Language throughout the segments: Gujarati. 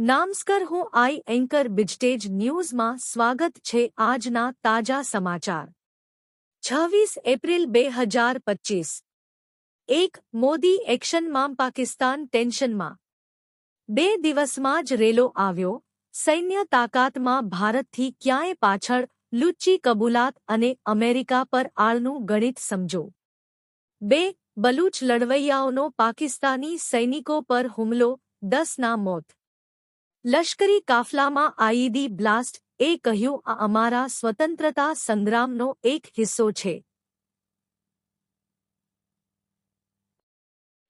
નામસ્કર હું આઈ એન્કર બિજટેજ ન્યૂઝમાં સ્વાગત છે આજના તાજા સમાચાર. છવ્વીસ એપ્રિલ બે હજાર પચીસ. એક મોદી એક્શનમાં પાકિસ્તાન ટેન્શનમાં. બે દિવસમાં જ રેલો આવ્યો, સૈન્ય તાકાતમાં ભારતથી ક્યાંય પાછળ, લુચ્ચી કબૂલાત અને અમેરિકા પર આળનું ગણિત સમજો. બે, બલૂચ લડવૈયાઓનો પાકિસ્તાની સૈનિકો પર હુમલો, દસના મોત. લશ્કરી કાફલામાં આઈઈડી બ્લાસ્ટ એ કહ્યું, આ અમારા સ્વતંત્રતા સંગ્રામનો એક હિસ્સો છે.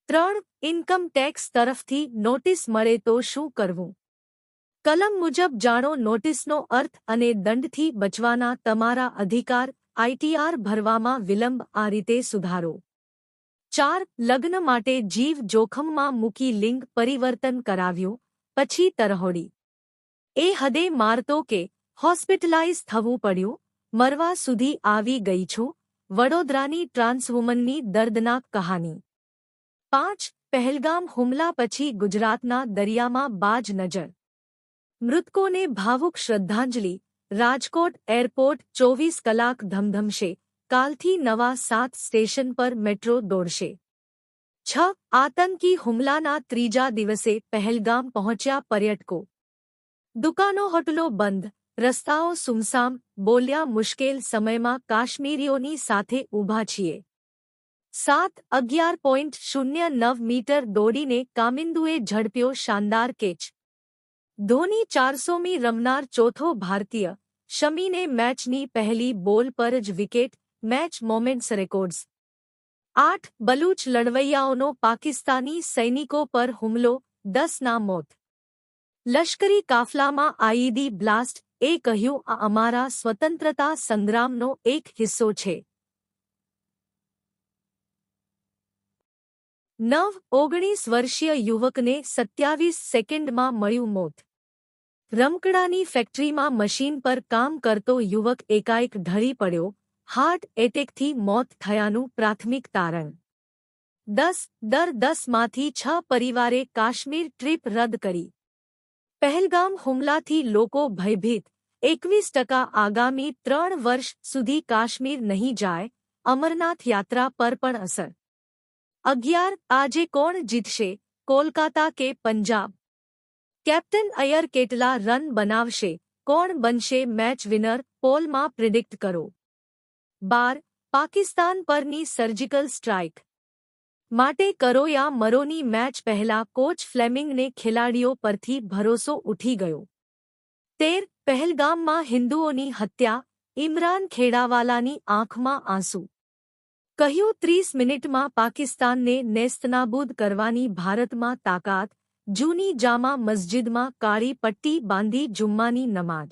ત્રણ, ઇન્કમ ટેક્સ તરફથી નોટિસ મળે તો શું કરવું? કલમ મુજબ જાણો નોટિસનો અર્થ અને દંડથી બચવાના તમારા અધિકાર આઈટીઆર ભરવામાં વિલંબ આ રીતે સુધારો. ચાર, લગ્ન માટે જીવ જોખમમાં મૂકી લિંગ પરિવર્તન કરાવ્યું. પછી તરહોડી. એ હદે મારતો કે હોસ્પિટલાઇઝ થવું પડ્યું, મરવા સુધી આવી ગઈ છું, વડોદરાની ટ્રાન્સવુમનની દર્દનાક કહાની. પાંચ, પહેલગામ હુમલા પછી ગુજરાતના દરિયામાં બાજ નજર. મૃતકોને ભાવુક શ્રદ્ધાંજલિ, રાજકોટ એરપોર્ટ ચોવીસ કલાક ધમધમશે, કાલથી નવા સાત સ્ટેશન પર મેટ્રો દોડશે. છ આતંકી હુમલાના ત્રીજા દિવસે પહેલગામ પહોંચ્યા પર્યટકો. દુકાનો હોટલો બંધ, રસ્તાઓ સુમસામ, બોલ્યા મુશ્કેલ સમયમાં કાશ્મીરીઓની સાથે ઊભા છીએ. સાત અગિયાર પોઈન્ટ શૂન્ય નવ મીટર દોડીને કામિંદુએ ઝડપ્યો શાનદાર કેચ. ધોની ચારસોમી રમનાર ચોથો ભારતીય, શમીને મેચની પહેલી બોલ પર જ વિકેટ, મેચ મોમેન્ટ્સ રેકોર્ડ્સ. આઠ બલૂચ લડવૈયાઓનો પાકિસ્તાની સૈનિકો પર હુમલો દસના મોત. લશ્કરી કાફલામાં આઈડી બ્લાસ્ટ, એ કહ્યું, આ અમારા સ્વતંત્રતા સંગ્રામનો એક હિસ્સો છે. નવ ઓગણીસ વર્ષીય યુવકને સત્યાવીસ સેકન્ડમાં મળ્યું મોત. રમકડાની ફેક્ટરીમાં મશીન પર કામ કરતો યુવક એકાએક ઢળી પડ્યો હાર્ટ એટેકથી મોત થયાનું પ્રાથમિક તારણ. દસ, દર દસમાંથી છ પરિવારે કાશ્મીર ટ્રીપ રદ કરી. પહેલગામ હુમલાથી લોકો ભયભીત. એકવીસ ટકા આગામી ત્રણ વર્ષ સુધી કાશ્મીર નહીં જાય, અમરનાથ યાત્રા પર પણ અસર. અગિયાર, આજે કોણ જીતશે, કોલકાતા કે પંજાબ? કેપ્ટન અયર કેટલા રન બનાવશે, કોણ બનશે મેચ વિનર, પોલમાં પ્રિડિક્ટ કરો. બાર, પાકિસ્તાન પરની સર્જિકલ સ્ટ્રાઇક માટે કરોયા મરોની મેચ પહેલા કોચ ફ્લેમિંગને ખેલાડીઓ પરથી ભરોસો ઉઠી ગયો. તેર, પહેલગામમાં હિન્દુઓની હત્યા, ઇમરાન ખેડાવાલાની આંખમાં આંસુ. કહ્યું ત્રીસ મિનિટમાં પાકિસ્તાનને નેસ્તનાબૂદ કરવાની ભારતમાં તાકાત, જૂની જામા મસ્જિદમાં કાળી પટ્ટી બાંધી જુમ્માની નમાજ.